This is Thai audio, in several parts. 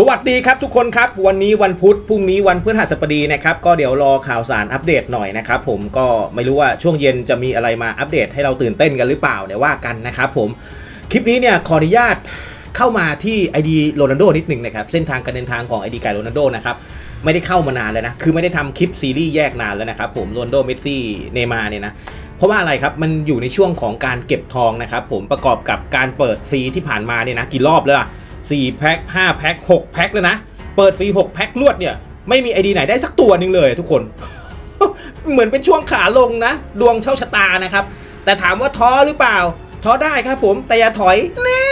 สวัสดีครับทุกคนครับวันนี้วันพุธพรุ่งนี้วันพฤหัสบดีนะครับก็เดี๋ยวรอข่าวสารอัปเดตหน่อยนะครับผมก็ไม่รู้ว่าช่วงเย็นจะมีอะไรมาอัปเดตให้เราตื่นเต้นกันหรือเปล่าเดี๋ยวว่ากันนะครับผมคลิปนี้เนี่ยขออนุญาตเข้ามาที่ ID โรนัลโดนิดหนึ่งนะครับเส้นทางการเดินทางของ ID ไก่โรนัลโดนะครับไม่ได้เข้ามานานแล้วนะคือไม่ได้ทำคลิปซีรีส์แยกนานแล้วนะครับผมโรนัลโดเมสซี่เนมาเนี่ยนะเพราะว่าอะไรครับมันอยู่ในช่วงของการเก็บทองนะครับผมประกอบกับการเปิดฟรีที่ผ่านมาเนี่ยนะกี่รอบแล้วอะ 4แพ็ค5แพ็ค6แพ็คแล้วนะ เปิดฟรี6แพ็ครวดเนี่ย ไม่มีไอดีไหนได้สักตัวนึงเลยทุกคน เหมือนเป็นช่วงขาลงนะ ดวงเช่าชะตานะครับ แต่ถามว่าท้อหรือเปล่า ท้อได้ครับผมแต่อย่าถอยแน่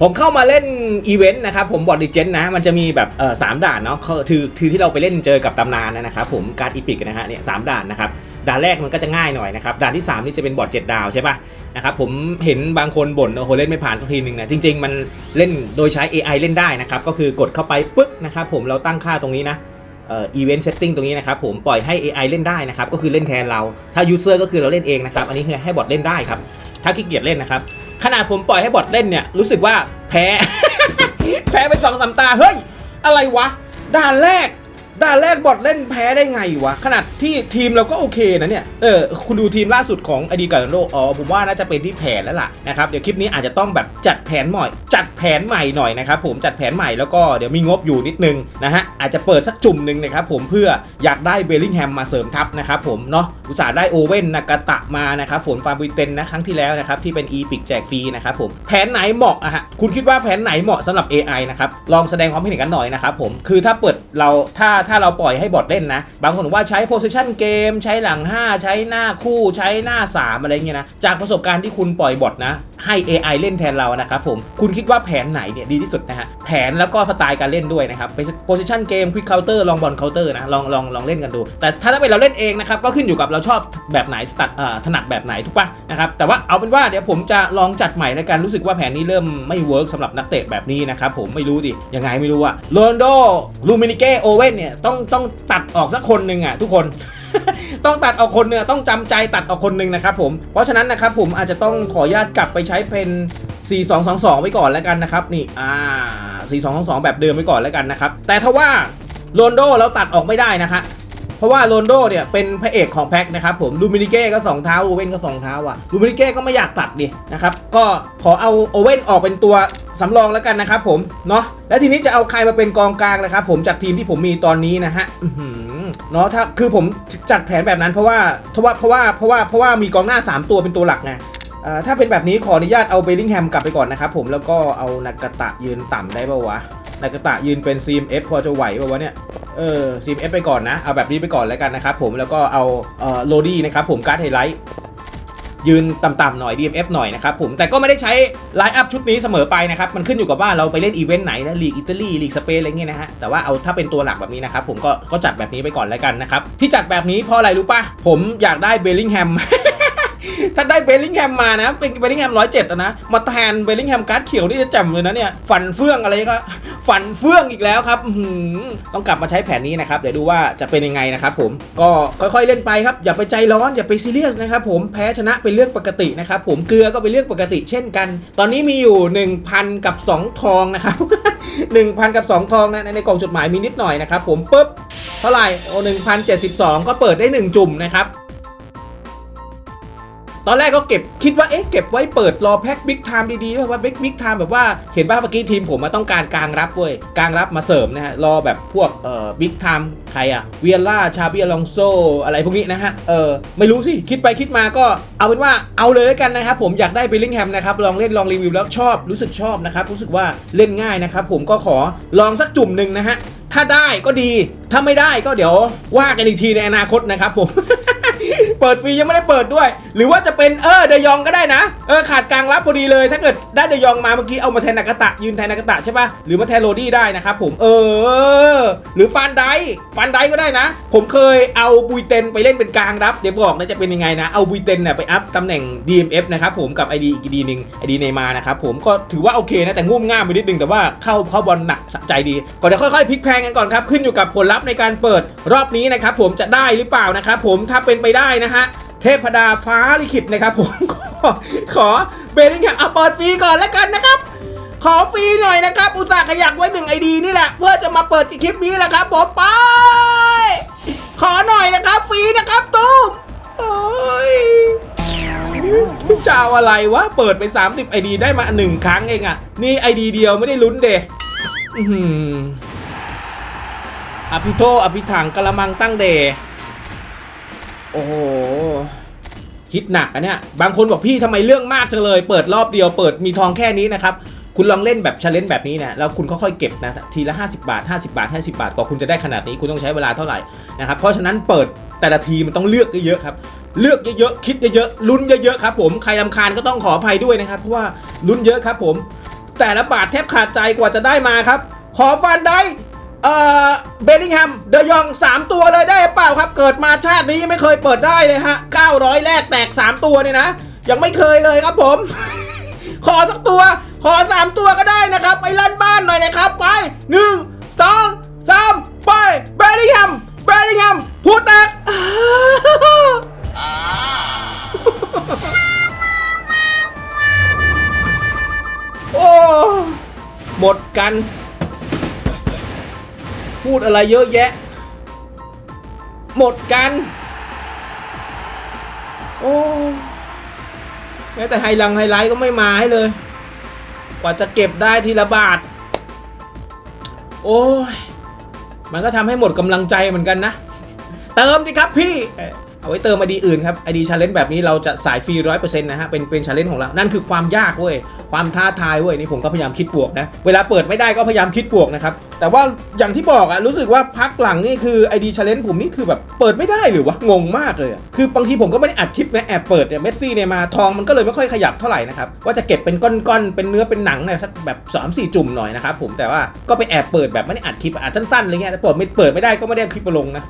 ผมเข้ามาเล่นอีเวนต์นะครับผมบอดดิเจนนะ มันจะมีแบบเออสามด่านเนาะคือคือคือที่เราไปเล่นเจอกับตำนานนะครับผมการอีพิกนะฮะเนี่ยสามด่านนะครับ ด่านแรกมันก็จะง่ายหน่อยนะครับด่านที่ 3 นี่จะเป็นบอร์ด7ดาวใช่ปะนะครับผมเห็นบางคนบ่นโอ้โหเล่นไม่ผ่านสักทีหนึ่งนะจริง ๆ มันเล่นโดยใช้ AI เล่นได้นะครับก็คือกดเข้าไปปึ๊กนะครับผมเราตั้งค่าตรงนี้นะเอ่อ event setting ตรงนี้นะครับผมปล่อยให้ AI เล่นได้นะครับก็คือเล่นแทนเราถ้า user ก็คือเราเล่นเองนะครับอันนี้คือให้บอทเล่นได้ครับถ้าขี้เกียจเล่นนะครับขนาดผมปล่อยให้บอทเล่นเนี่ยรู้สึกว่าแพ้ แพ้ไปสองสามตาเฮ้ยอะไรวะด่านแรก ด่าแรกบอทเล่นแพ้ได้ไงวะ ขนาดที่ทีมเราก็โอเคนะเนี่ย เออ คุณดูทีมล่าสุดของอดีกาโลอ๋อผมว่าน่าจะเป็นที่แผนแล้วล่ะนะครับ เดี๋ยวคลิปนี้อาจจะต้องแบบจัดแผนใหม่จัดแผนใหม่หน่อยนะครับผมจัดแผนใหม่แล้วก็เดี๋ยวมีงบอยู่นิดนึงนะฮะอาจจะเปิดสักจุ่มหนึ่งนะครับผมเพื่ออยากได้เบลลิงแฮมมาเสริมทัพนะครับผมเนาะ อุตส่าห์ได้โอเว่นนากาตะมานะครับฝนฟาร์มบุยเตนนะครั้งที่แล้วนะครับที่เป็นอีปิกแจกฟรีนะครับผมแผนไหนเหมาะอะฮะคุณคิดว่าแผนไหนเหมาะสำหรับ AI นะครับลองแสดงความคิดเห็นกันหน่อยนะครับผมคือถ้าเปิดเราถ้าถ้าเราปล่อยให้บอทเล่นนะ บางคนว่าใช้ position เกมใช้หลัง 5 ใช้หน้าคู่ใช้หน้า 3 อะไรเงี้ยนะจากประสบการณ์ที่คุณปล่อยบอทนะ ให้ AI เล่นแทนเรานะครับผม คุณคิดว่าแผนไหนเนี่ยดีที่สุดนะฮะ แผนแล้วก็สไตล์การเล่นด้วยนะครับ position เกม quick counter ลองบอล counter นะ ลองลองลองเล่นกันดู แต่ถ้าถ้าเป็นเราเล่นเองนะครับ ก็ขึ้นอยู่กับเราชอบแบบไหนสตัดถนัดแบบไหนถูกปะนะครับ แต่ว่าเอาเป็นว่าเดี๋ยวผมจะลองจัดใหม่ในการรู้สึกว่าแผนนี้เริ่มไม่เวิร์กสำหรับนักเตะแบบนี้นะครับผมไม่รู้ดิ ยังไงไม่รู้อะโรนโดลูมินิเกโอเว่นเนี่ยต้องต้องตัดออกสักคนหนึ่งอะทุกคน ต้องตัดออกคนเนี่ยต้องจำใจตัดออกคนหนึ่งนะครับผม เพราะฉะนั้นนะครับผมอาจจะต้องขออนุญาตกลับไปใช้เป็น 4222 ไว้ก่อนแล้วกันนะครับนี่อ่า 4222 แบบเดิมไว้ก่อนแล้วกันนะครับ แต่ถ้าว่าโรนโดเราตัดออกไม่ได้นะคะเพราะว่าโรนโดเนี่ยเป็นพระเอกของแพ็คนะครับผมลูมินิเก้ก็2เท้าโอเว่นก็2เท้าอะลูมินิเก้ก็ไม่อยากตัดดินะครับก็ขอเอาโอเว่นออกเป็นตัวสำรองแล้วกันนะครับผมเนาะแล้วทีนี้จะเอาใครมาเป็นกองกลางนะครับผมจากทีมที่ผมมีตอนนี้นะฮะ เนาะถ้าคือผมจัดแผนแบบนั้นเพราะว่าเพราะว่าเพราะว่าเพราะว่าเพราะว่ามีกองหน้า 3 ตัวเป็นตัวหลักไงถ้าเป็นแบบนี้ขออนุญาตเอาเบลลิงแฮมกลับไปก่อนนะครับผมแล้วก็เอานากาตะยืนต่ำได้ป่าวะนากาตะยืนเป็นซีม F พอจะไหวป่าวะเนี่ยเออซีม F ไปก่อนนะ เอาแบบนี้ไปก่อนแล้วกันนะครับผมแล้วก็เอาเออโรดี้นะครับผมการ์ดไฮไลท์ ยืนต่ำๆหน่อย DMF หน่อยนะครับผมแต่ก็ไม่ได้ใช้ไลน์อัพชุดนี้เสมอไปนะครับ มันขึ้นอยู่กับว่าเราไปเล่นอีเวนต์ไหนนะลีกอิตาลีลีกสเปนอะไรเงี้ยนะฮะแต่ว่าเอาถ้าเป็นตัวหลักแบบนี้นะครับผมก็ก็จัดแบบนี้ไปก่อนแล้วกันนะครับที่จัดแบบนี้เพราะอะไรรู้ป่ะผมอยากได้เบลลิงแฮม ถ้าได้เบลลิงแฮมมานะ เป็นเบลลิงแฮมร้อยเจ็ดนะ มาแทนเบลลิงแฮมการ์ดเขียวนี่จะแจ่มเลยนะเนี่ย ฝันเฟื่องอะไรก็ฝันเฟื่องอีกแล้วครับต้องกลับมาใช้แผนนี้นะครับ เดี๋ยวดูว่าจะเป็นยังไงนะครับผม ก็ค่อยๆเล่นไปครับ อย่าไปใจร้อน อย่าไปซีเรียสนะครับผม แพ้ชนะเป็นเรื่องปกตินะครับผม เกลือก็เป็นเรื่องปกติเช่นกัน ตอนนี้มีอยู่ 1,000 กับ 2 ทองนะครับ 1,000 กับ 2 ทองนะในในกล่องจดหมายมีนิดหน่อยนะครับผมปุ๊บ เท่าไหร่โอ้1,072 ก็เปิดได้ 1 จุ่มนะครับ ตอนแรกก็เก็บคิดว่าเอ๊ะเก็บไว้เปิดรอแพ็คบิ๊กไทม์ดีๆเพราะว่าบิ๊กบิ๊กไทม์แบบว่าเห็นป่ะเมื่อกี้ทีมผมมาต้องการกลางรับเว้ยกลางรับมาเสริมนะฮะรอแบบพวกเอ่อบิ๊กไทม์ใครอะเวียล่าชาเบียลองโซอะไรพวกนี้นะฮะเออไม่รู้สิคิดไปคิดมาก็เอาเป็นว่าเอาเลยแล้วกันนะครับผมอยากได้บิลลิงแฮมนะครับลองเล่นลองรีวิวแล้วชอบรู้สึกชอบนะครับรู้สึกว่าเล่นง่ายนะครับผมก็ขอลองสักจุ่มหนึ่งนะฮะถ้าได้ก็ดี ถ้าไม่ได้ก็เดี๋ยวว่ากันอีกทีในอนาคตนะครับผม เปิดฟรียังไม่ได้เปิดด้วยหรือว่าจะเป็นเออเดยองก็ได้นะเออขาดกลางรับพอดีเลย ถ้าเกิดได้เดยองมาเมื่อกี้เอามาแทนนากาตะยืนแทนนากาตะใช่ปะหรือมาแทนโรดี้ได้นะครับผมเออ หรือฟันไดฟันไดก็ได้นะ ผมเคยเอาบุยเตนไปเล่นเป็นกลางรับเดี๋ยวบอกนะจะเป็นยังไงนะเอาบุยเตนเนี่ยไปอัพตำแหน่ง DMF นะครับผมกับ ID อีกดีหนึ่ง ID เนมานะครับผมก็ถือว่าโอเคนะแต่งุ่มง่ามไปนิดนึงแต่ว่าเข้าเข้าบอลหนักสะใจดีก็เดี๋ยวค่อยๆพลิกแพงกันก่อนครับขึ้นอยู่กับผลลัพธ์ในการเปิดรอบนี้นะครับผมจะได้หรือเปล่านะครับผมถ้าเป็นไปได้นะฮะ เทพดาฟ้าลิขิตนะครับผมขอขอเบลลิงแฮมเอาเปิดฟรีก่อนแล้วกันนะครับ ขอฟรีหน่อยนะครับ อุตส่าห์ขยักไว้หนึ่งไอดีนี่แหละ เพื่อจะมาเปิดคลิปนี้แหละครับผมไป ขอหน่อยนะครับฟรีนะครับตุ้มโอ้ยจะเอาอะไรวะ เปิดไป 30 ไอดีได้มาหนึ่งครั้งเองอะนี่ไอดีเดียวไม่ได้ลุ้นเดอื้อหืออภิโทอภิถังกะละมังตั้งเด โอ้โหคิดหนักอันเนี้ยบางคนบอกพี่ทำไมเรื่องมากจังเลย เปิดรอบเดียวเปิดมีทองแค่นี้นะครับคุณลองเล่นแบบชาเลนจ์แบบนี้นะแล้วคุณค่อยๆเก็บนะทีละ 50 บาท 50 บาท 50 บาทกว่าคุณจะได้ขนาดนี้คุณต้องใช้เวลาเท่าไหร่นะครับเพราะฉะนั้นเปิดแต่ละทีมันต้องเลือกเยอะๆครับเลือกเยอะๆคิดเยอะๆลุ้นเยอะๆครับผมใครลำคาญก็ต้องขออภัยด้วยนะครับเพราะว่าลุ้นเยอะครับผม แต่ละบาทแทบขาดใจกว่าจะได้มาครับ ขอฟันได้ เอ่อเบลลิงแฮมเดยอง 3 ตัวเลยได้เปล่าครับ เกิดมาชาตินี้ไม่เคยเปิดได้เลยฮะ 900 แรกแตก 3 ตัวเนี่ยนะ ยังไม่เคยเลยครับผม ขอสักตัว ขอ 3 ตัวก็ได้นะครับ ไปลั่นบ้านหน่อยนะครับ ไป 1 2 3 ไปเบลลิงแฮมเบลลิงแฮมพูดแตกโอ้หมดกัน พูดอะไรเยอะแยะ หมดกัน โอ้แม้แต่ไฮลังไฮไลท์ก็ไม่มาให้เลย กว่าจะเก็บได้ทีละบาท โอ้ย มันก็ทำให้หมดกำลังใจเหมือนกันนะ เติมสิครับพี่เอ่อเอาไว้เติมไอดีอื่นครับไอดีชาเลนจ์แบบนี้เราจะสายฟรีร้อยเปอร์เซ็นต์นะฮะเป็นเป็นชาเลนจ์ของเรา นั่นคือความยากเว้ย ความท้าทายเว้ยนี่ผมก็พยายามคิดบวกนะ เวลาเปิดไม่ได้ก็พยายามคิดบวกนะครับ แต่ว่าอย่างที่บอกอะรู้สึกว่าพักหลังนี่คือไอดีชาเลนจ์ผมนี่คือแบบเปิดไม่ได้หรือวะ งงมากเลยอะคือบางทีผมก็ไม่ได้อัดคลิปนะแอบเปิดเนี่ยเมสซี่เนี่ยมาทองมันก็เลยไม่ค่อยขยับเท่าไหร่นะครับ ว่าจะเก็บเป็นก้อนๆ เป็นเนื้อเป็นหนังเนี่ยสักแบบสามสี่จุ่มหน่อยนะครับผมแต่ว่าก็ไปแอบเปิดแบบไม่ได้อัดคลิปอัดสั้นๆอะไรเงี้ยแต่เปิดไม่เปิดไม่ได้ก็ไม่ได้คลิปมาลงนะ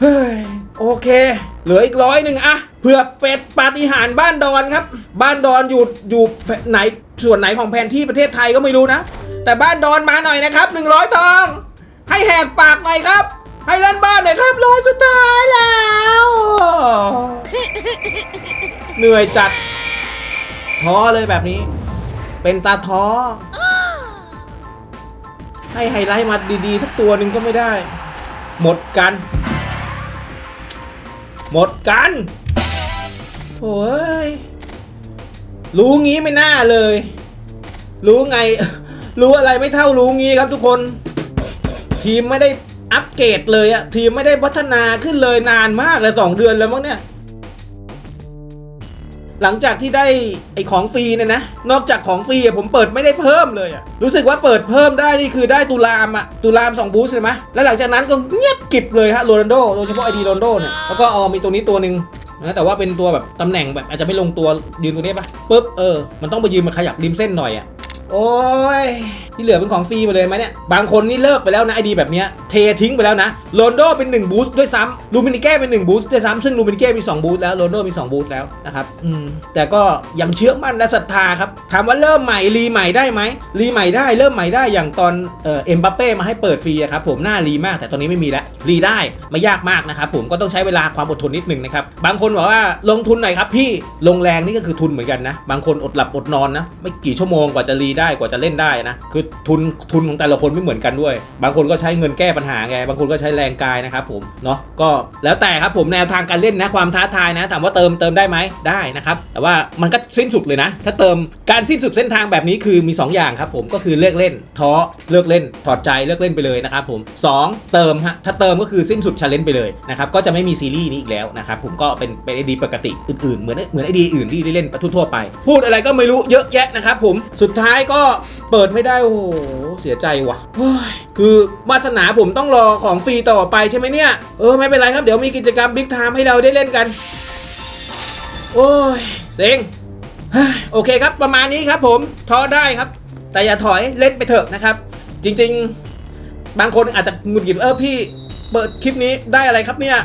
เฮ้ยโอเค เหลืออีกร้อยหนึ่งอะเผื่อเป็ดปาฏิหาริย์บ้านดอนครับ บ้านดอนอยู่อยู่ไหนส่วนไหนของแผนที่ประเทศไทยก็ไม่รู้นะ แต่บ้านดอนมาหน่อยนะครับ 100 ทอง ให้แหกปากหน่อยครับ ให้เล่นบ้านหน่อยครับร้อยสุดท้ายแล้ว เหนื่อยจัด ท้อเลยแบบนี้ เป็นตาท้อ ให้ไฮไลท์มาดีๆสักตัวหนึ่งก็ไม่ได้ หมดกัน หมดกันโอ้ยรู้งี้ไม่น่าเลย รู้ไง รู้อะไรไม่เท่ารู้งี้ครับทุกคน ทีมไม่ได้อัปเกรดเลยอะทีมไม่ได้พัฒนาขึ้นเลยนานมากเลยสองเดือนแล้วมั้งเนี่ยหลังจากที่ได้ไอของฟรีเนี่ยนะ นอกจากของฟรีอะผมเปิดไม่ได้เพิ่มเลยอะรู้สึกว่าเปิดเพิ่มได้นี่คือได้ตุลามอะตุลาม2บูสใช่ไหมแล้วหลังจากนั้นก็เงียบกิบเลยฮะโรนัลโดโดยเฉพาะไอดีโรนัลโดเนี่ยแล้วก็ออมีตัวนี้ตัวหนึ่งนะแต่ว่าเป็นตัวแบบตำแหน่งแบบอาจจะไม่ลงตัวยืนตรงนี้ปะปุ๊บเออมันต้องไปยืนมาขยับริมเส้นหน่อยอะ โอ้ย ที่เหลือเป็นของฟรีหมดเลยไหมเนี่ย บางคนนี่เลิกไปแล้วนะไอดีแบบเนี้ยเททิ้งไปแล้วนะโรนโดเป็น1บูสต์ด้วยซ้ำลูมินิเก้เป็น1บูสต์ด้วยซ้ำซึ่งลูมินิเก้มี2บูสต์แล้วโรนโดมี2บูสต์แล้วนะครับอืมแต่ก็ยังเชื่อมั่นและศรัทธาครับถามว่าเริ่มใหม่รีใหม่ได้ไหมรีใหม่ได้เริ่มใหม่ได้อย่างตอนเอ่อเอ็มบัปเป้มาให้เปิดฟรีครับผมหน้ารีมาก แต่ตอนนี้ไม่มีแล้วรีได้ไม่ยากมากนะครับผมก็ต้องใช้เวลาความอดทนนิดหนึงนะครับบางคนบอกว่าลงทุนหน่อยครับพี่ลงแรงนี่ก็คือทุนเหมือนกันนะบางคนอดหลับอดนอนนะไม่กี่ชั่วโมงกว่าจะรีได้กว่าจะเล่นได้นะคือทุนทุนของแต่ละคนไม่เหมือนกันด้วย บางคนก็ใช้เงินแก้ปัญหาไง บางคนก็ใช้แรงกายนะครับผม เนาะก็แล้วแต่ครับผมแนวทางการเล่นนะความท้าทายนะ ถามว่าเติมเติมได้ไหมได้นะครับ แต่ว่ามันก็สิ้นสุดเลยนะ ถ้าเติมการสิ้นสุดเส้นทางแบบนี้คือมี 2 อย่างครับผม ก็คือเลิกเล่นท้อเลิกเล่น ถอดใจเลิกเล่นไปเลยนะครับผมสองเติมฮะ ถ้าเติมก็คือสิ้นสุดชาเลนจ์ไปเลยนะครับ ก็จะไม่มีซีรีส์นี้อีกแล้วนะครับผม ก็เป็นเป็นไอดีปกติอื่นๆ เหมือนเหมือนไอดีอื่นที่เล่นทั่วไป พูดอะไรก็ไม่รู้เยอะแยะนะครับผม สุดท้ายก็เปิดไม่ได้โอ้โหเสียใจว่ะคือวาสนาผมต้องรอของฟรีต่อไปใช่ไหมเนี่ยเออไม่เป็นไรครับเดี๋ยวมีกิจกรรมบิ๊กไทม์ให้เราได้เล่นกัน โอ้ยเซ็งโอเคครับประมาณนี้ครับผมท้อได้ครับ แต่อย่าถอยเล่นไปเถอะนะครับ จริง ๆ บางคนอาจจะหงุดหงิดเออพี่ เปิดคลิปนี้ได้อะไรครับเนี่ย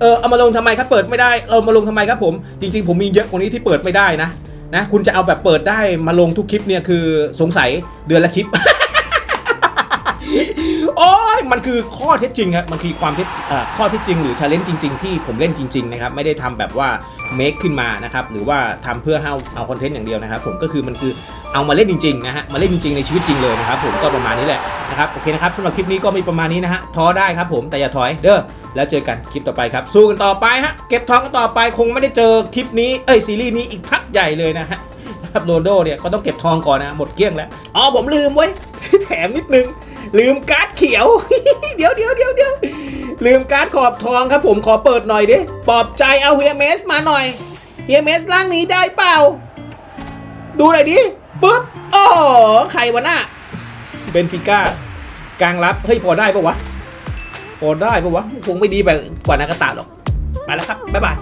เออเอามาลงทำไมครับเปิดไม่ได้เอามาลงทำไมครับผม จริง ๆ ผมมีเยอะกว่านี้ที่เปิดไม่ได้นะ นะคุณจะเอาแบบเปิดได้มาลงทุกคลิปเนี่ยคือสงสัยเดือนละคลิป โอ้ยมันคือข้อเท็จจริงครับมันคือความเท็จข้อเท็จจริงหรือชาเลนจ์จริง ๆ ที่ผมเล่นจริงๆนะครับไม่ได้ทำแบบว่าเมคขึ้นมานะครับหรือว่าทำเพื่อเอาเอาคอนเทนต์อย่างเดียวนะครับผมก็คือมันคือเอามาเล่นจริงๆนะฮะมาเล่นจริงๆในชีวิตจริงเลยนะครับผมก็ประมาณนี้แหละนะครับโอเคนะครับสำหรับคลิปนี้ก็มีประมาณนี้นะฮะท้อได้ครับผมแต่อย่าถอยเด้อ แล้วเจอกันคลิปต่อไปครับ สู้กันต่อไปฮะ เก็บทองกันต่อไปคงไม่ได้เจอคลิปนี้เอ้ยซีรีส์นี้อีกพักใหญ่เลยนะฮะครับโรนโดเนี่ยก็ต้องเก็บทองก่อนนะหมดเกลี้ยงแล้วอ๋อผมลืมเว้ยแถมนิดนึง ลืมการ์ดเขียว เดี๋ยวเดี๋ยวเดี๋ยวเดี๋ยวลืมการ์ดขอบทองครับผมขอเปิดหน่อยดิปลอบใจเอาเฮียเมสมาหน่อยเฮียเมสร่างนี้ได้เปล่า ดูหน่อยดิปุ๊บโอ้โหใครวะน่ะเบนฟิก้ากลางรับเฮ้ยพอได้ปะวะ พอได้ปะวะคงไม่ดีแบบกว่านากาตะหรอก ไปแล้วครับ บ๊ายบาย